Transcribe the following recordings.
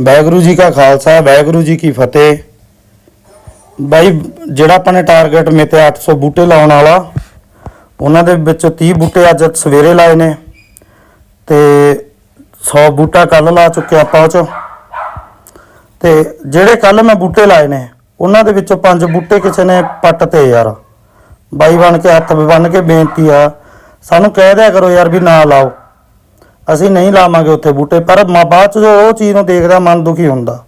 ਵਾਹਿਗੁਰੂ ਜੀ ਕਾ ਖਾਲਸਾ, ਵਾਹਿਗੁਰੂ ਜੀ ਕੀ ਫਤਿਹ। ਬਾਈ, ਜਿਹੜਾ ਆਪਾਂ ਨੇ ਟਾਰਗੇਟ ਮੇਤੇ 800 ਬੂਟੇ ਲਾਉਣ ਵਾਲਾ, ਉਹਨਾਂ ਦੇ ਵਿੱਚੋਂ 30 ਬੂਟੇ ਅੱਜ ਸਵੇਰੇ ਲਾਏ ਨੇ ਤੇ 100 ਬੂਟਾ ਕੱਲ ਲਾ ਚੁੱਕੇ ਆਪਾਂ ਉਹ ਚ। ਤੇ ਜਿਹੜੇ ਕੱਲ ਮੈਂ ਬੂਟੇ ਲਾਏ ਨੇ, ਉਹਨਾਂ ਦੇ ਵਿੱਚੋਂ ਪੰਜ ਬੂਟੇ ਕਿਸੇ ਨੇ ਪੱਟ ਤੇ ਯਾਰ। ਬਾਈ ਬਣ ਕੇ ਹੱਥ ਬੰਨ ਕੇ ਬੇਨਤੀ ਆ, ਸਾਨੂੰ ਕਹਿ ਦਿਆ ਕਰੋ ਯਾਰ ਵੀ ਨਾ ਲਾਓ। ਅਸੀਂ ਨਹੀਂ ਲਾਵਾਂਗੇ ਉੱਥੇ ਬੂਟੇ, ਪਰ ਮ- ਬਾਅਦ ਚ ਜੋ ਉਹ ਚੀਜ਼ ਨੂੰ ਦੇਖਦਾ, ਮਨ ਦੁਖੀ ਹੁੰਦਾ।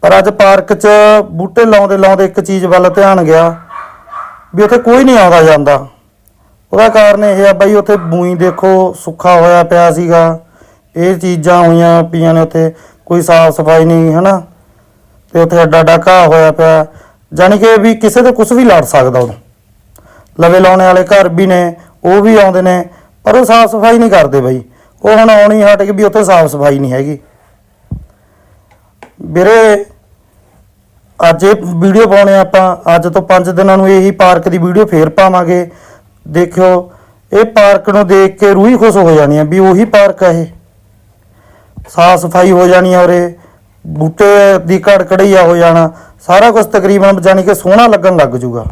ਪਰ ਅੱਜ ਪਾਰਕ 'ਚ ਬੂਟੇ ਲਾਉਂਦੇ ਲਾਉਂਦੇ ਇੱਕ ਚੀਜ਼ ਵੱਲ ਧਿਆਨ ਗਿਆ, ਵੀ ਉੱਥੇ ਕੋਈ ਨਹੀਂ ਆਉਂਦਾ ਜਾਂਦਾ। ਉਹਦਾ ਕਾਰਨ ਇਹ ਆ ਬਾਈ ਉੱਥੇ ਬੂਈ ਦੇਖੋ, ਸੁੱਖਾ ਹੋਇਆ ਪਿਆ ਸੀਗਾ। ਇਹ ਚੀਜ਼ਾਂ ਹੋਈਆਂ ਪਈਆਂ ਨੇ ਉੱਥੇ, ਕੋਈ ਸਾਫ਼ ਸਫ਼ਾਈ ਨਹੀਂ, ਹਨਾ? ਤੇ ਉੱਥੇ ਅੱਡਾ ਅੱਡਾ ਘਾਹ ਹੋਇਆ ਪਿਆ। ਜਾਣੀ ਕਿ ਵੀ ਕਿਸੇ ਤੇ ਕੁਝ ਵੀ ਲੜ ਸਕਦਾ ਉਹ। ਲਵੇ ਲਾਉਣੇ ਵਾਲੇ ਘਰ ਵੀ ਨੇ, ਉਹ ਵੀ ਆਉਂਦੇ ਨੇ, ਪਰ ਉਹ ਸਾਫ਼ ਸਫ਼ਾਈ ਨਹੀਂ ਕਰਦੇ ਬਈ। ਉਹ ਹੁਣ ਆਉਣੀ ਹਟ ਕੇ ਵੀ ਉੱਥੇ ਸਾਫ਼ ਸਫ਼ਾਈ ਨਹੀਂ ਹੈਗੀ। ਵੀਰੇ, ਅੱਜ ਇਹ ਵੀਡੀਓ ਪਾਉਣੇ ਆਪਾਂ, ਅੱਜ ਤੋਂ 5 ਦਿਨਾਂ ਨੂੰ ਇਹੀ ਪਾਰਕ ਦੀ ਵੀਡੀਓ ਫੇਰ ਪਾਵਾਂਗੇ। ਦੇਖਿਓ, ਇਹ ਪਾਰਕ ਨੂੰ ਦੇਖ ਕੇ ਰੂਹ ਹੀ ਖੁਸ਼ ਹੋ ਜਾਣੀ ਆ ਵੀ ਉਹੀ ਪਾਰਕ ਆ ਇਹ। ਸਾਫ਼ ਸਫ਼ਾਈ ਹੋ ਜਾਣੀ ਆ ਉਰੇ, ਬੂਟੇ ਦੀ ਕੜਕੜਈਆ ਹੋ ਜਾਣਾ, ਸਾਰਾ ਕੁਝ ਤਕਰੀਬਨ ਜਾਣੀ ਕਿ ਸੋਹਣਾ ਲੱਗਣ ਲੱਗ ਜੂਗਾ।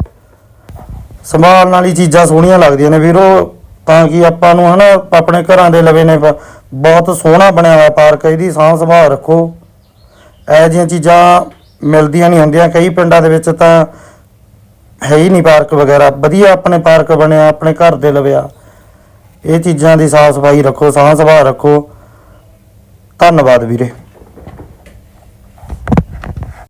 ਸੰਭਾਲ ਨਾਲ ਹੀ ਚੀਜ਼ਾਂ ਸੋਹਣੀਆਂ ਲੱਗਦੀਆਂ ਨੇ ਵੀਰੋ। ਤਾਂ ਕਿ ਆਪਾਂ ਨੂੰ ਹਨਾ, ਆਪਣੇ ਘਰਾਂ ਦੇ ਲਵੇ ਨੇ ਬ- ਬਹੁਤ ਸੋਹਣਾ ਬਣਿਆ ਹੋਇਆ ਪਾਰਕ, ਇਹਦੀ ਸਾਂਭ ਸੰਭਾਲ ਰੱਖੋ। ਇਹੋ ਜਿਹੀਆਂ ਚੀਜ਼ਾਂ ਮਿਲਦੀਆਂ ਨਹੀਂ ਹੁੰਦੀਆਂ ਕਈ ਪਿੰਡਾਂ ਦੇ ਵਿੱਚ ਤਾਂ ਹੈ ਹੀ ਨਹੀਂ ਪਾਰਕ ਵਗੈਰਾ। ਵਧੀਆ ਆਪਣੇ ਪਾਰਕ ਬਣਿਆ, ਆਪਣੇ ਘਰ ਦੇ ਲਵਿਆ ਇਹ ਚੀਜ਼ਾਂ ਦੀ ਸਾਫ਼ ਸਫ਼ਾਈ ਰੱਖੋ, ਸਾਂਭ ਸੰਭਾਲ ਰੱਖੋ। ਧੰਨਵਾਦ ਵੀਰੇ।